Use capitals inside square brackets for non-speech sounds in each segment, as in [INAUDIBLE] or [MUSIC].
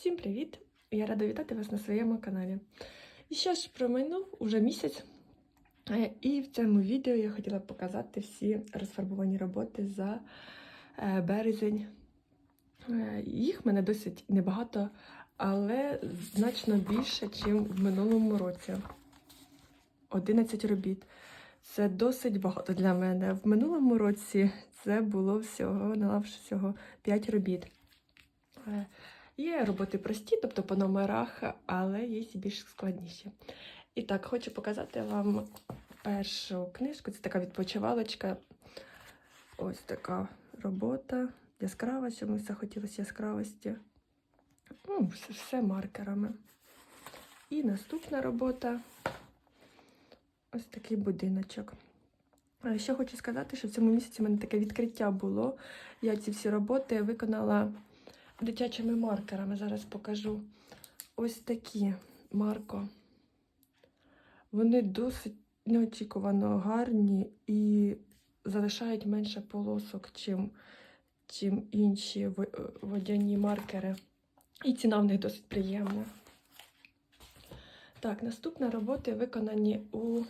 Всім привіт! Я рада вітати вас на своєму каналі. І що ж, промайнув уже місяць, Е, і в цьому відео я хотіла показати всі розфарбовані роботи за е, березень. Е, Їх в мене досить небагато, але значно більше, ніж в минулому році. 11 робіт. Це досить багато для мене. В минулому році це було всього, наlavши всього 5 робіт. Є роботи прості, тобто по номерах, але є більш складніші. І так, хочу показати вам першу книжку. Це така відпочивалочка. Ось така робота. Яскрава, чому захотілося яскравості. Ну, все, все маркерами. І наступна робота ось такий будиночок. Ще хочу сказати, що в цьому місяці в мене таке відкриття було. Я ці всі роботи виконала дитячими маркерами. Зараз покажу. Ось такі Марко. Вони досить неочікувано гарні і залишають менше полосок, чим, чим інші водяні маркери. І ціна в них досить приємна. Так, наступні роботи виконані у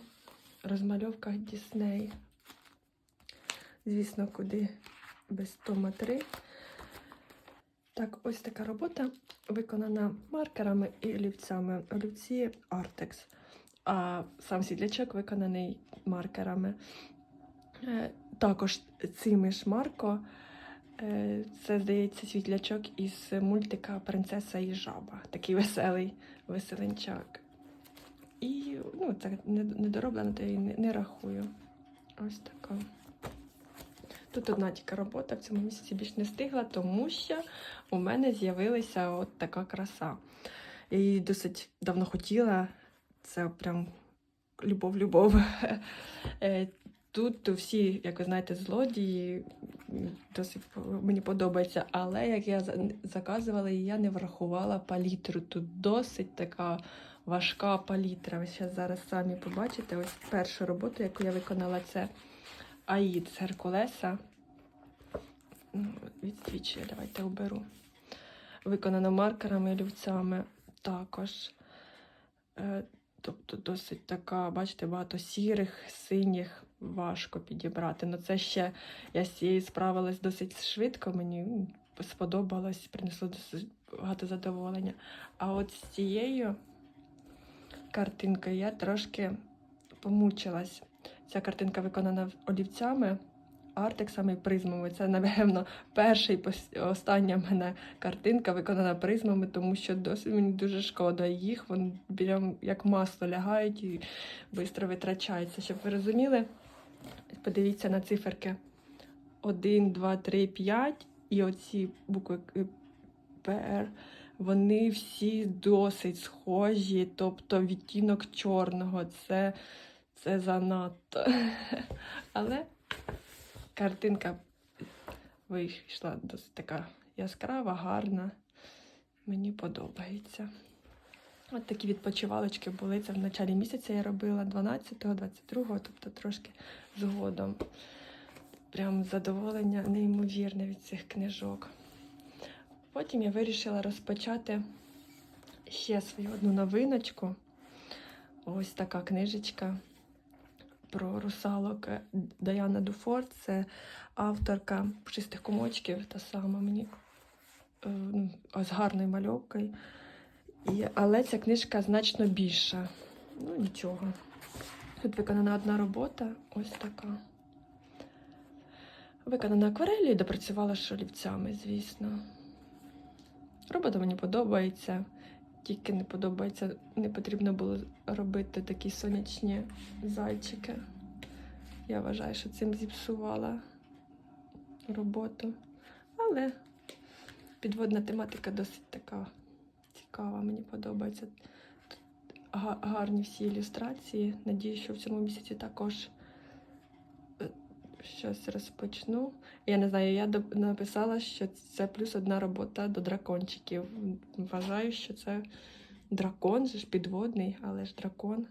розмальовках Дісней. Звісно, куди без Тома 3. Так, ось така робота виконана маркерами і олівцями. Олівці Artex, а сам сідлячок виконаний маркерами. Е, Також цими ж Марко. е, Це, здається, світлячок із мультика Принцеса і жаба. Такий веселий веселенчак. І ну, це не- недороблено, то я не рахую. Ось така. Тут одна тільки робота в цьому місяці більш не встигла, тому що у мене з'явилася от така краса. Я її досить давно хотіла. Це прям любов-любов. [LAUGHS] Е, Тут всі, як ви знаєте, злодії досить мені подобається, але як я заказувала, я не врахувала палітру. Тут досить така важка палітра. Ви ще зараз самі побачите. Ось першу роботу, яку я виконала, це Аїд з Геркулеса. Ну, Відсвічує, давайте оберу. Виконано маркерами і олівцями також. Е, Тобто досить така, бачите, багато сірих, синіх, важко підібрати. Ну це ще я з цією справилась досить швидко, мені сподобалось, принесло досить багато задоволення. А от з цією картинкою я трошки помучилась. Ця картинка виконана олівцями, артексами і призмами. Це, напевно, перша і остання в мене картинка виконана призмами, тому що досить мені дуже шкода їх. Вони прям як масло лягають і швидко витрачаються. Щоб ви розуміли, подивіться на циферки 1, 2, 3, 5 і оці букви е, ПР. Вони всі досить схожі, тобто відтінок чорного. Це, це занадто. [LAUGHS] Але картинка вийшла досить така яскрава, гарна. Мені подобається. От такі відпочивалочки були. Це в началі місяця я робила 12-го, 22-го, тобто трошки згодом. Прям задоволення неймовірне від цих книжок. Потім я вирішила розпочати ще свою одну новиночку. Ось така книжечка про русалок Даяна Дуфор. Це авторка пушистих комочків, та сама мені е, ну, з гарною мальовкою. І, але ця книжка значно більша. Ну, нічого. Тут виконана одна робота, ось така. Виконана акварелі і допрацювала з олівцями, звісно. Робота мені подобається. Тільки не подобається, не потрібно було робити такі сонячні зайчики. Я вважаю, що цим зіпсувала роботу. Але підводна тематика досить така цікава, мені подобається. Тут гарні всі ілюстрації. Надію, що в цьому місяці також щось розпочну. Я не знаю, я написала, що це плюс одна робота до дракончиків. Вважаю, що це дракон, же ж підводний, але ж дракон.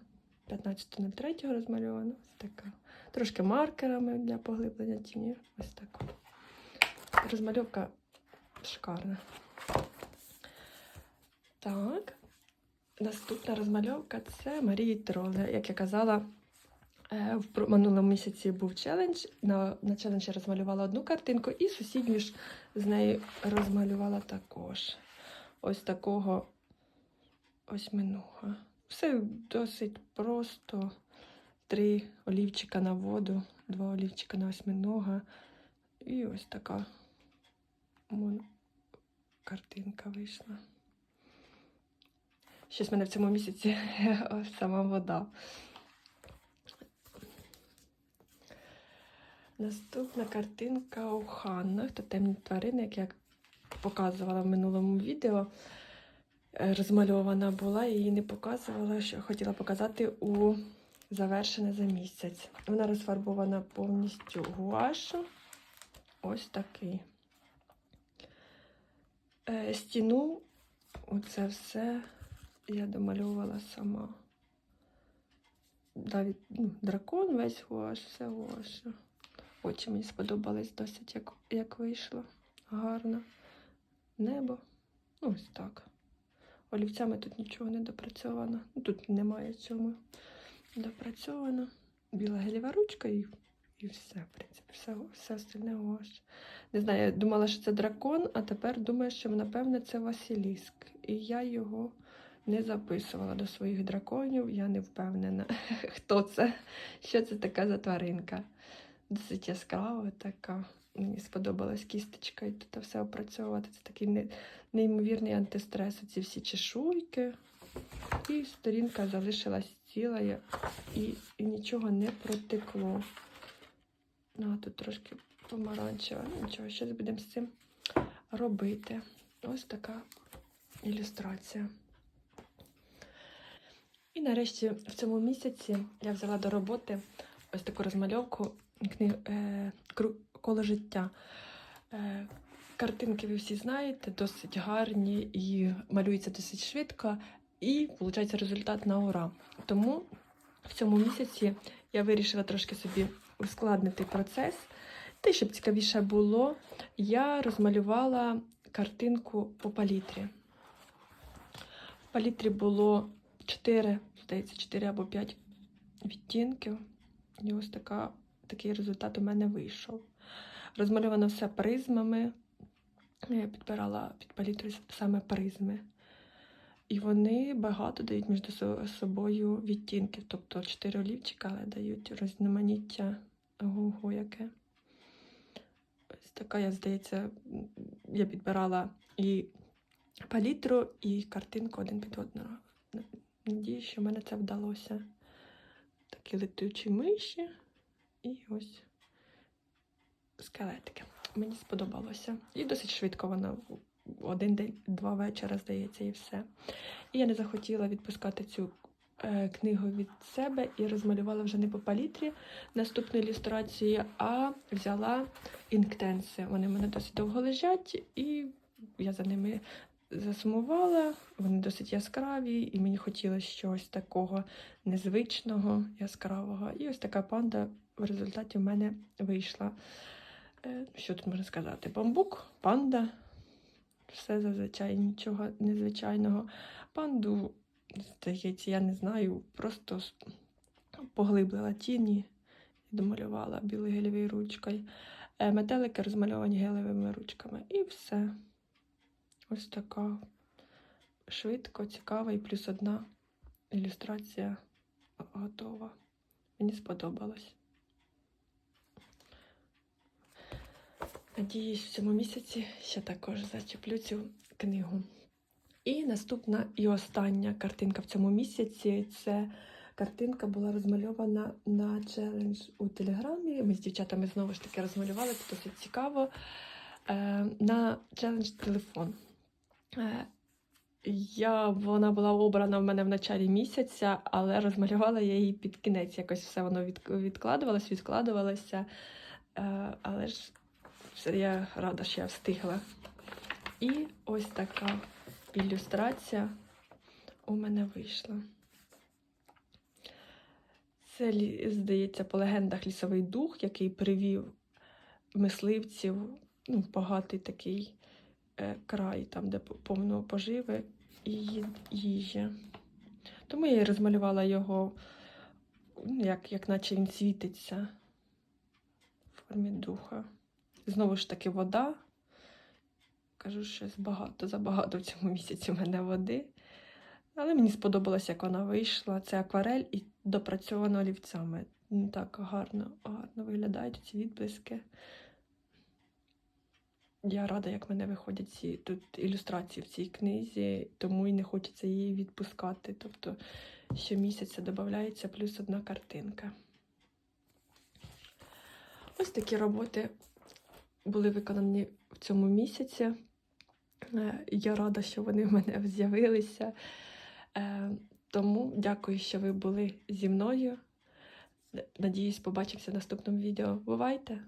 15.03 розмальовано. Ось така. Трошки маркерами для поглиблення тіні. Ось так. Розмальовка шикарна. Так. Наступна розмальовка це Марії Троле. Як я казала, в минулому місяці був челендж. На, на челендж я розмалювала одну картинку і сусідню ж з нею розмалювала також. Ось такого осьминога. Все досить просто. Три олівчика на воду, два олівчика на осьминога. І ось така картинка вийшла. Щось мене в цьому місяці [LAUGHS] сама вода. Наступна картинка у Ханнах та темні тварини, як я показувала в минулому відео. Е, Розмальована була, її не показувала, що хотіла показати у завершене за місяць. Вона розфарбована повністю гуашу. Ось такий. Е, Стіну, оце все я домальовувала сама. Навіть ну, дракон весь гуаш, все гуаш. Очі мені сподобались досить, як, як вийшло. Гарно. Небо. Ну, ось так. Олівцями тут нічого не допрацьовано. Тут немає цьому допрацьовано. Біла гелєва ручка і, і все, в принципі, все, все остальне гуаш. Не знаю, я думала, що це дракон, а тепер думаю, що напевне це Василіск. І я його не записувала до своїх драконів. Я не впевнена, [LAUGHS] хто це, що це така за тваринка. Досить яскрава така. Мені сподобалась кісточка і тут все опрацьовувати. Це такий не- неймовірний антистрес. Ці всі чешуйки. І сторінка залишилась ціла і, і нічого не протекло. Ну, а тут трошки помаранчева. Нічого, щось будемо з цим робити. Ось така ілюстрація. І нарешті в цьому місяці я взяла до роботи ось таку розмальовку книг е, коло життя. Е, картинки ви всі знаєте, досить гарні і малюються досить швидко. І виходить результат на ура. Тому в цьому місяці я вирішила трошки собі ускладнити процес. Й щоб цікавіше було, я розмалювала картинку по палітрі. В палітрі було 4, здається, 4 або 5 відтінків. І ось така, такий результат у мене вийшов. Розмальовано все призмами. Я підбирала під палітру саме призми. І вони багато дають між собою відтінків. Тобто 4 олівчика, але дають різноманіття ого яке. Ось така, я здається, я підбирала і палітру, і картинку один під одного. Надію, що в мене це вдалося. Такі летючі миші і ось скелетики. Мені сподобалося. І досить швидко вона один день, два вечора, здається, і все. І я не захотіла відпускати цю е, книгу від себе і розмалювала вже не по палітрі наступної ілюстрації, а взяла інктенси. Вони в мене досить довго лежать, і я за ними засумувала. Вони досить яскраві, і мені хотілося щось такого незвичного, яскравого. І ось така панда в результаті в мене вийшла. Е, Що тут можна сказати? Бамбук, панда. Все зазвичай нічого незвичайного. Панду, здається, я не знаю, просто поглиблила тіні і домалювала білою гелевою ручкою. Е, Метелики розмальовані гелевими ручками. І все. Ось така швидко, цікава і плюс одна ілюстрація готова. Мені сподобалось. Надіюсь, в цьому місяці ще також зачеплю цю книгу. І наступна і остання картинка в цьому місяці це картинка була розмальована на челендж у Телеграмі. Ми з дівчатами знову ж таки розмалювали, це досить цікаво. Е, на челендж телефон. Е, я, вона була обрана в мене в началі місяця, але розмалювала я її під кінець. Якось все воно від, відкладувалось, відкладувалося. Е, але ж я рада, що я встигла. І ось така ілюстрація у мене вийшла. Це, здається, по легендах лісовий дух, який привів мисливців, ну, багатий такий край, там, де повно поживи і їжі. Тому я розмалювала його, як, як наче він світиться в формі духа. Знову ж таки, вода. Кажу, щось багато, забагато в цьому місяці в мене води. Але мені сподобалось, як вона вийшла. Це акварель і допрацьовано олівцями. Так гарно, гарно виглядають ці відблиски. Я рада, як мене виходять ці тут ілюстрації в цій книзі, тому і не хочеться її відпускати. Тобто щомісяця додається плюс одна картинка. Ось такі роботи були виконані в цьому місяці. Е, Я рада, що вони в мене з'явилися. Е, Тому дякую, що ви були зі мною. Надіюсь, побачимося в наступному відео. Бувайте!